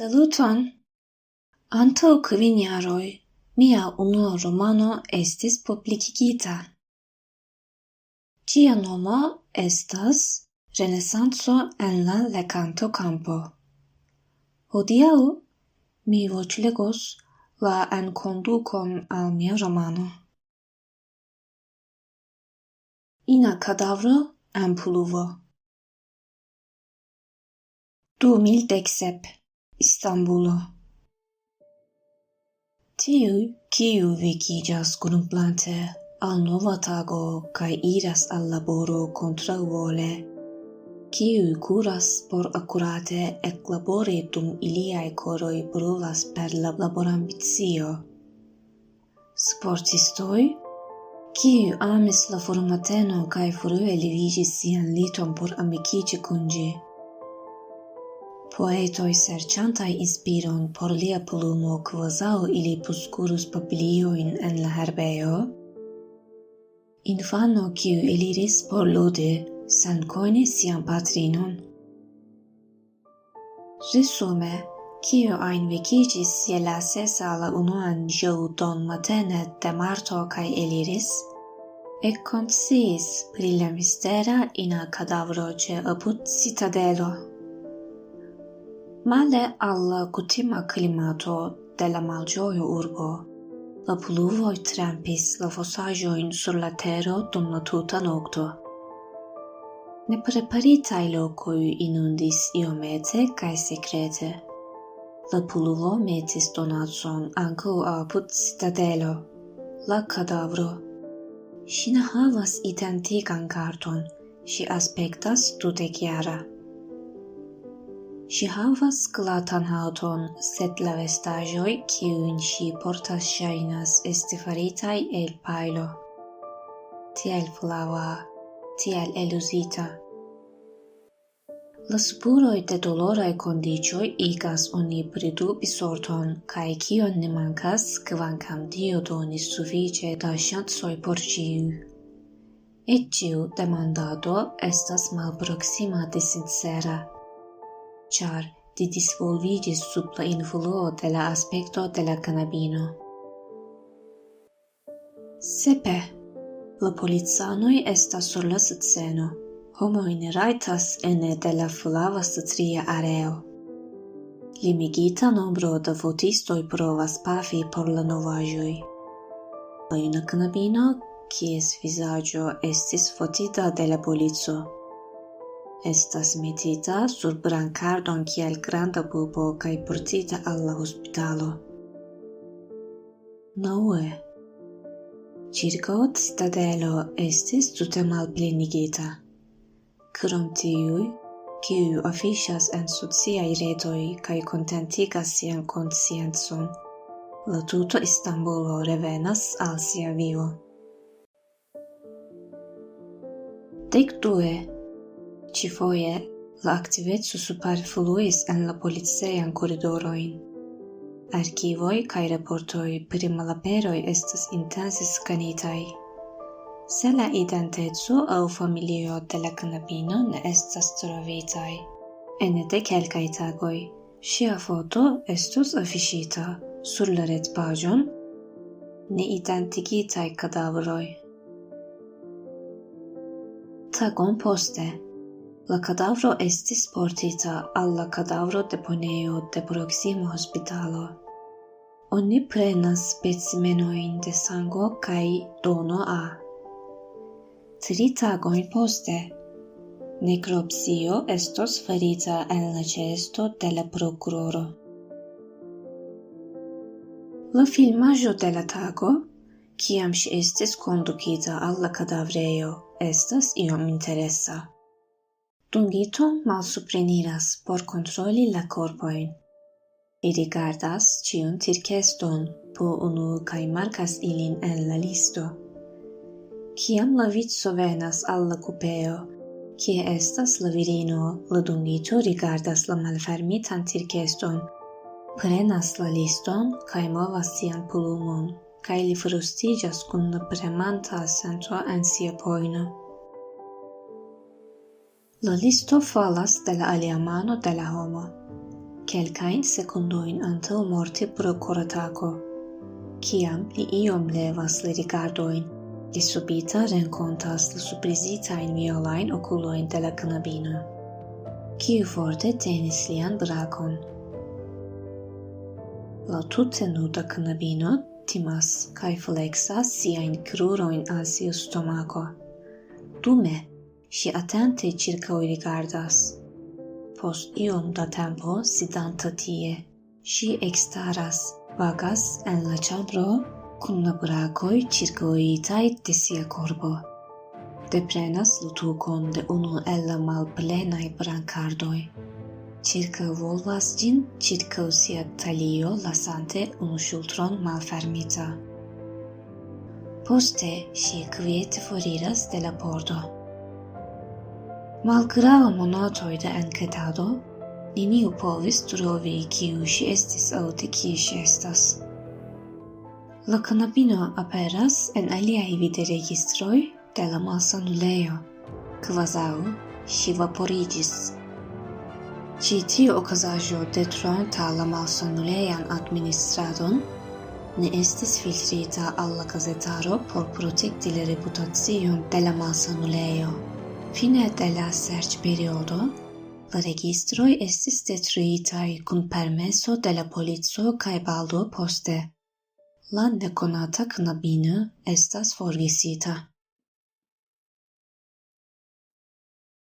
Saluton! Antau kvin jaroj mia unua romano estis publikigita. Ĝia nomo estas Renesanco en la leganto campo. Hodiaŭ mi voĉlegos la enkondukon al mia romano. Ina cadavro en pluvo. 2017 Istanbulo. Tiu, kiu vekiĝas grunplante al nova tago kaj iras al laboro kontraŭvole, kiu kuras por akurate eklabori dum iliaj koroj brulas per la laborambicio. Sportistoj, kiu amis la formateno kaj frue levigis sian liton por amikiĝi kun ĝi. Poetoi serciantai inspiron por lia plumo quasau ili puscurus papilioin en la herbeo, Infano kiu eliris por lude, san coine sian patrinon. Resume, kiu ajn vekiĝis je la sesa la unuan ĵeŭdon matene de marto cae eliris, ekkonsciis pri la mistera ina cadavro ce apud citadelo. Male al kutima climato de la malĝojo urbo, la pluvoi trampis la fosaĵojn sur la tero dum la tuta nocto. Ne preparitai locoi inundis iomete cae secrete. La pluvo metis donatson anco apud citadelo, la cadavro. Si ne havas identigan aspectas ŝi aspektas dudekjara. Ŝi havas glatan haŭton, sed la vestaĵoj, kiujn ŝi portas, ŝajnas esti faritaj el pajlo. Tiel flava, tiel eluzita. La spuroj de doloraj kondiĉoj igas oni pridubi sorton, kaj kion ne mankas, kvankam Dio donis sufiĉe da ŝancoj por ĉiu. Et ciu demandado estas malproxima de sincera char di disvolvigis sub la influo de la aspecto de la cannabino. Sepe. La polizanoi estas sur la sceno. homo in raitas ene de la flava statria areo. Limigita nombro da votistoi provas pafi por la novajoi. La juna cannabino, kies visaggio estis fotita de la polizo, estas metita sur brancardon kiel granda bubo kaj portita al la hospitalo. Noe. Circao stadelo estis tute malplenigita. Krom tiui, kiu officias en sociai retoi kai contentigas sian conscienzon, la tuto Istanbulo revenas al sia vivo. Dek due Cifoje la activetso superfluis en la policean corridoroin. Archivoi cae reportoi pri malaperoi estas intense scanitai. Se la identezo au familio de la canabino ne estas trovitai, ene de quelcae tagoi, sia foto estus afiŝita sur la Ne identigitai cadavoroi. Tagon poste, La cadavro estis portita al la cadavro deponeo de proximo hospitalo. Oni prenas specimenoin de sango cae dono a. Tri tagoin poste, necropsio estos farita en la cesto de la procuroro. La filmaggio de la tago, kiam si estis conducita alla la estas iom interessa. Dungito malsupreniras por kontroli la corpoin. Li rigardas ciun tirkeston po unu cae marcas ilin en la listo. Ciam la vizzo venas al la kupeo, kie estas la virino, la dungito rigardas la malfermitan tirkeston, prenas la liston cae movas sian pulumon, cae li frustigas cun la premanta sento en sia poino. La listo falas de la alia mano de la homo. Quelcain secundoin antau morti pro corataco. Ciam li iom levas le rigardoin, li subita rencontas la surprizitain violain oculoin de la knabino. Ciu forte tenis lian bracon. La tutte nuda canabino timas cae flexas siain cruroin al siu stomaco. Dume, si attente circa atente rigardas. Post iom da tempo sidanta tie, si extaras, vagas en la chambro, cun la brakoj ĉirkaŭitaj de sia korpo. Deprenas lutucon de unu el la malplenai brancardoi. Circa volvas gin, circa sia talio lasante unu shultron malfermita. Poste si quiet foriras de la porto. Malgrau monatoi de encetado, niniu povis trovi kiu si estis au de kiu si estas. La canabino aperas en aliai videregistroj de la malsanuleo, quasau si vaporigis. Ci tiu okazaĵo detronta la malsanulejan administradon ne estis filtrita alla gazetaro por protecti le reputazion de la malsanulejo. fine della serĉ periodo la registroj estis detruitaj kun permeso de la polico kaj poste. La nekonata knabino estas forgesita.